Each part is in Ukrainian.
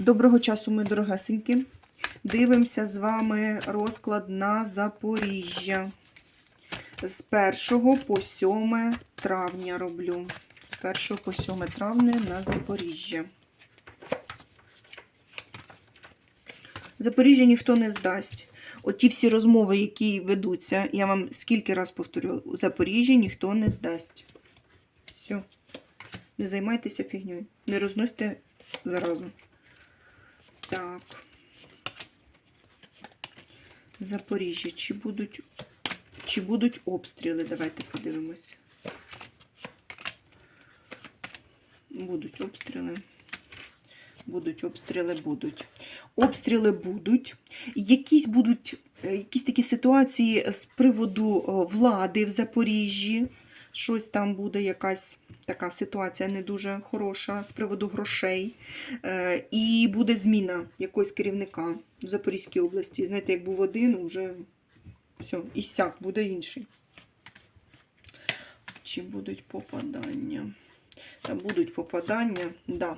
Доброго часу, ми дорогесенькі. Дивимося з вами розклад на Запоріжжя. З 1 по 7 травня роблю. З 1 по 7 травня на Запоріжжя. Запоріжжя ніхто не здасть. Оті всі розмови, які ведуться, я вам скільки раз повторювала, у Запоріжжі ніхто не здасть. Все. Не займайтеся фігньою. Не розносьте заразу. Так. Запоріжжя. Чи будуть, чи будуть обстріли? Давайте подивимось. Будуть обстріли. Будуть обстріли, будуть. Обстріли будуть. Якісь будуть е, якісь такі ситуації з приводу влади в Запоріжжі. Щось там буде якась така ситуація не дуже хороша з приводу грошей. Е, І буде зміна якогось керівника в Запорізькій області. Знаєте, як був один, вже все, і сяк, буде інший. Чи будуть попадання? Та будуть попадання, да.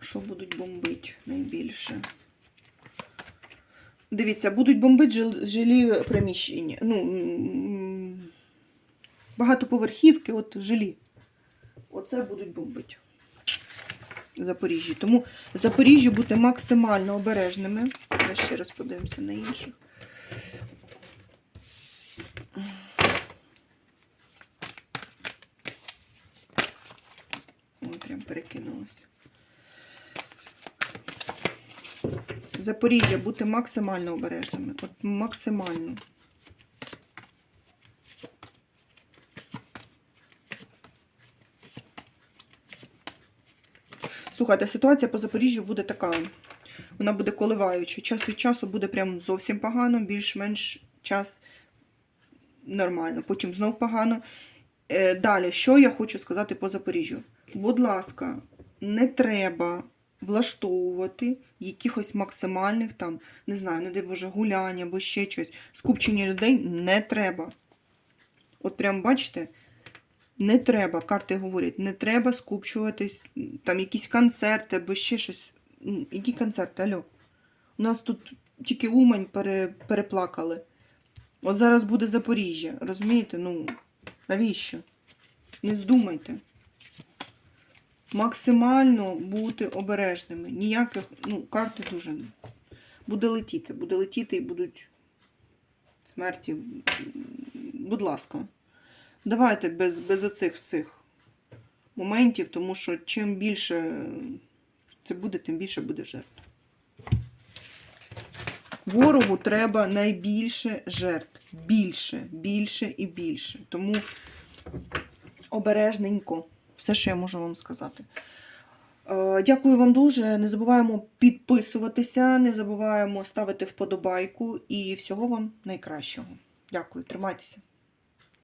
Що будуть бомбити найбільше? Дивіться, будуть бомбити жилі приміщення. Ну, багатоповерхівки, от жилі. Оце будуть бомбити. Запоріжжі. Тому Запоріжжю бути максимально обережними. Давай ще раз подивимося на інших. Ой, прям перекинулося. Запоріжжя бути максимально обережними. От максимально. Слухайте, ситуація по Запоріжжю буде така. Вона буде коливаюча. Час від часу буде прям зовсім погано, більш-менш час нормально, потім знов погано. Е, далі, що я хочу сказати по Запоріжжю? Будь ласка, не треба влаштовувати якихось максимальних там, не знаю, не дай Боже, гулянь або ще щось. Скупчення людей не треба. От прям бачите, не треба, карти говорять, не треба скупчуватись, там якісь концерти або ще щось. Які концерти, алло? У нас тут тільки Умань пере, переплакали. От зараз буде Запоріжжя, розумієте? Ну, навіщо? Не здумайте. Максимально бути обережними. Ніяких, ну, карти дуже. Буде летіти, буде летіти і будуть смерті. Будь ласка. Давайте без, без оцих всіх моментів, тому що чим більше це буде, тим більше буде жертв. Ворогу треба найбільше жертв. Більше, більше і більше. Тому обережненько. Все, що я можу вам сказати. Е, Дякую вам дуже. Не забуваємо підписуватися, не забуваємо ставити вподобайку і всього вам найкращого. Дякую, тримайтеся.